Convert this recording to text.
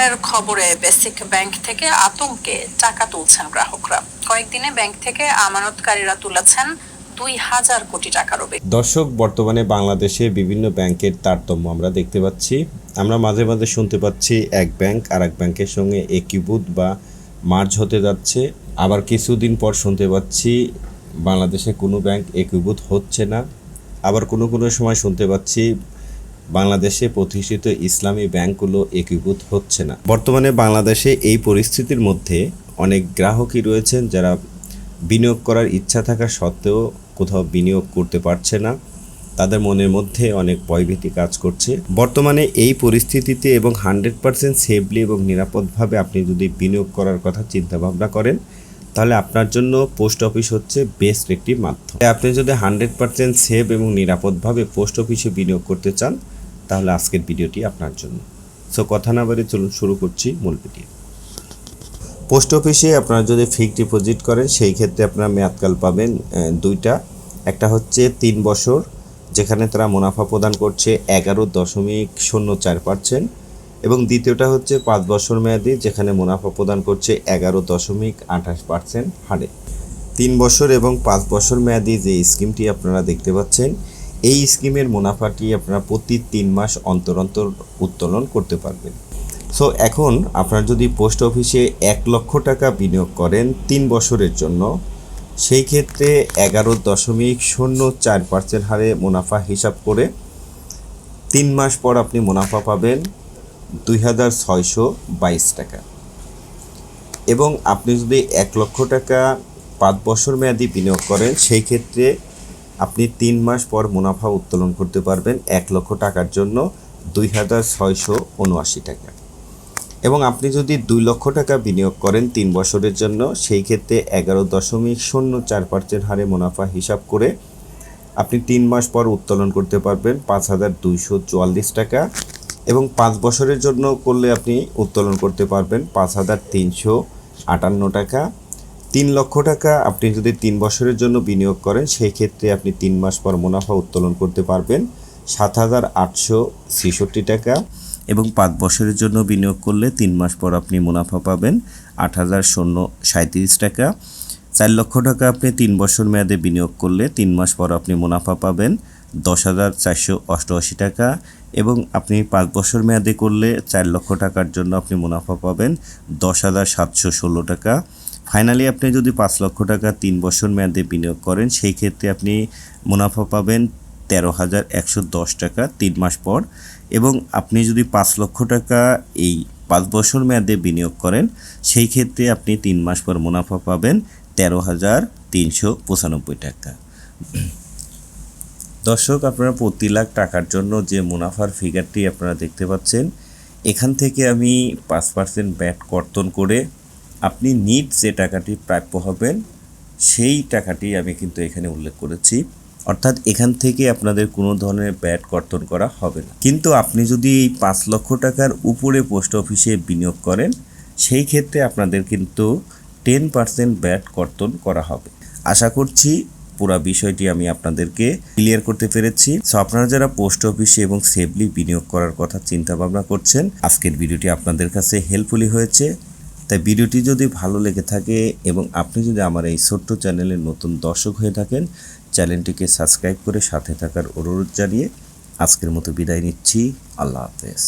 ধরনের খবরে basic bank থেকে আতঙ্কে টাকা তুলছেন গ্রাহকরা। কয়েকদিনে ব্যাংক থেকে আমানতকারীরা তুলেছেন দুই হাজার কোটি টাকারও দর্শক, বর্তমানে বাংলাদেশে বিভিন্ন ব্যাংকের তারতম্য আমরা দেখতে পাচ্ছি। আমরা মাঝে মাঝে শুনতে পাচ্ছি এক ব্যাংক আর এক ব্যাংকের সঙ্গে একীভূত বা মার্জ হতে যাচ্ছে। আবার কিছুদিন পর শুনতে পাচ্ছি বাংলাদেশে কোনো ব্যাংক একীভূত হচ্ছে না। আবার কোনো কোনো সময় শুনতে পাচ্ছি বাংলাদেশে প্রতিষ্ঠিত ইসলামী ব্যাংকগুলো একীভূত হচ্ছে না। বর্তমানে বাংলাদেশে এই পরিস্থিতির মধ্যে অনেক গ্রাহকই রয়েছেন যারা বিনিয়োগ করার ইচ্ছা থাকা সত্ত্বেও কোথাও বিনিয়োগ করতে পারছে না। তাদের মনের মধ্যে অনেক ভয়ভীতি কাজ করছে। বর্তমানে এই পরিস্থিতিতে এবং হান্ড্রেড পার্সেন্ট সেফলি এবং নিরাপদভাবে আপনি যদি বিনিয়োগ করার কথা চিন্তা ভাবনা করেন, তাহলে আপনার জন্য পোস্ট অফিস হচ্ছে বেস্ট একটি মাধ্যম। আপনি যদি হান্ড্রেড পার্সেন্ট সেফ এবং নিরাপদভাবে পোস্ট অফিসে বিনিয়োগ করতে চান তাহলে আজকের ভিডিওটি আপনার জন্য। সো কথা না বাড়ি চলুন শুরু করছি মূল ভিডিও। পোস্ট অফিসে আপনারা যদি ফিক্সড ডিপোজিট করেন, সেই ক্ষেত্রে আপনারা মেয়াদকাল পাবেন দুইটা। একটা হচ্ছে তিন বছর, যেখানে তারা মুনাফা প্রদান করছে এগারো দশমিক শূন্য চার পার্সেন্ট। এবং দ্বিতীয়টা হচ্ছে পাঁচ বছর মেয়াদি, যেখানে মুনাফা প্রদান করছে এগারো দশমিক আঠাশ পার্সেন্ট হারে। তিন বছর এবং পাঁচ বছর মেয়াদি যে স্কিমটি আপনারা দেখতে পাচ্ছেন এই স্কিমের মুনাফাটি আপনারা প্রতি তিন মাস অন্তর অন্তর উত্তোলন করতে পারবেন। সো এখন আপনারা যদি পোস্ট অফিসে এক লক্ষ টাকা বিনিয়োগ করেন তিন বছরের জন্য, সেই ক্ষেত্রে এগারো দশমিক শূন্য চার পার্সেন্ট হারে মুনাফা হিসাব করে তিন মাস পর আপনি মুনাফা পাবেন দুই হাজার ছয়শো বাইশ টাকা। এবং আপনি যদি এক লক্ষ টাকা পাঁচ বছর মেয়াদি বিনিয়োগ করেন, সেই ক্ষেত্রে আপনি তিন মাস পর মুনাফা উত্তোলন করতে পারবেন এক লক্ষ টাকার জন্য দুই হাজার ছয়শো উনআশি টাকা। এবং আপনি যদি দুই লক্ষ টাকা বিনিয়োগ করেন তিন বছরের জন্য, সেই ক্ষেত্রে এগারো দশমিক শূন্য চার পার্সেন্ট হারে মুনাফা হিসাব করে আপনি তিন মাস পর উত্তোলন করতে পারবেন পাঁচ হাজার দুইশো চুয়াল্লিশ টাকা। এবং পাঁচ বছরের জন্য করলে আপনি উত্তোলন করতে পারবেন পাঁচ হাজার তিনশো আটান্ন টাকা। তিন লক্ষ টাকা আপনি যদি তিন বছরের জন্য বিনিয়োগ করেন সেই ক্ষেত্রে আপনি তিন মাস পর মুনাফা উত্তোলন করতে পারবেন। সাত হাজার আটশো ছেষট্টি টাকা এবং পাঁচ বছরের জন্য বিনিয়োগ করলে তিন মাস পর আপনি মুনাফা পাবেন আট হাজার শূন্য সাঁত্রিশ টাকা। চার লক্ষ টাকা আপনি তিন বছর মেয়াদে বিনিয়োগ করলে তিন মাস পর আপনি মুনাফা পাবেন দশ হাজার চারশো অষ্টআশি টাকা এবং আপনি পাঁচ বছর মেয়াদে করলে চার লক্ষ টাকার জন্য আপনি মুনাফা পাবেন দশ হাজার সাতশো ষোলো টাকা। ফাইনালি আপনি যদি পাঁচ লক্ষ টাকা তিন বছর মেয়াদে বিনিয়োগ করেন, সেই ক্ষেত্রে আপনি মুনাফা পাবেন তেরো হাজার একশো দশ টাকা তিন মাস পর। এবং আপনি যদি পাঁচ লক্ষ টাকা এই পাঁচ বছর মেয়াদে বিনিয়োগ করেন, সেই ক্ষেত্রে আপনি তিন মাস পর মুনাফা পাবেন তেরো হাজার তিনশো পঁচানব্বই টাকা। দর্শক, আপনারা প্রতি লাখ টাকার জন্য যে মুনাফার ফিগারটি আপনারা দেখতে পাচ্ছেন, এখান থেকে আমি পাঁচ পার্সেন্ট ব্যাট কর্তন করে আপনি নিট যে টাকাটি প্রাপ্য হবেন, সেই টাকাটি আমি কিন্তু এখানে উল্লেখ করেছি। অর্থাৎ এখান থেকে আপনাদের কোনো ধরনের ব্যাট কর্তন করা হবে না। কিন্তু আপনি যদি এই পাঁচ লক্ষ টাকার উপরে পোস্ট অফিসে বিনিয়োগ করেন, সেই ক্ষেত্রে আপনাদের কিন্তু টেন পার্সেন্ট ব্যাট কর্তন করা হবে। আশা করছি পুরো বিষয়টি আমি আপনাদেরকে ক্লিয়ার করতে পেরেছি। সো আপনারা যারা পোস্ট অফিসে এবং সেফলি বিনিয়োগ করার কথা চিন্তা ভাবনা করছেন, আজকের ভিডিওটি আপনাদের কাছে হেল্পফুলি হয়েছে। তাই ভিডিওটি যদি ভালো লেগে থাকে এবং আপনি যদি আমার এই ছোট্ট চ্যানেলের নতুন দর্শক হয়ে থাকেন, চ্যানেলটিকে সাবস্ক্রাইব করে সাথে থাকার অনুরোধ জানিয়ে আজকের মতো বিদায় নিচ্ছি। আল্লাহ হাফেজ।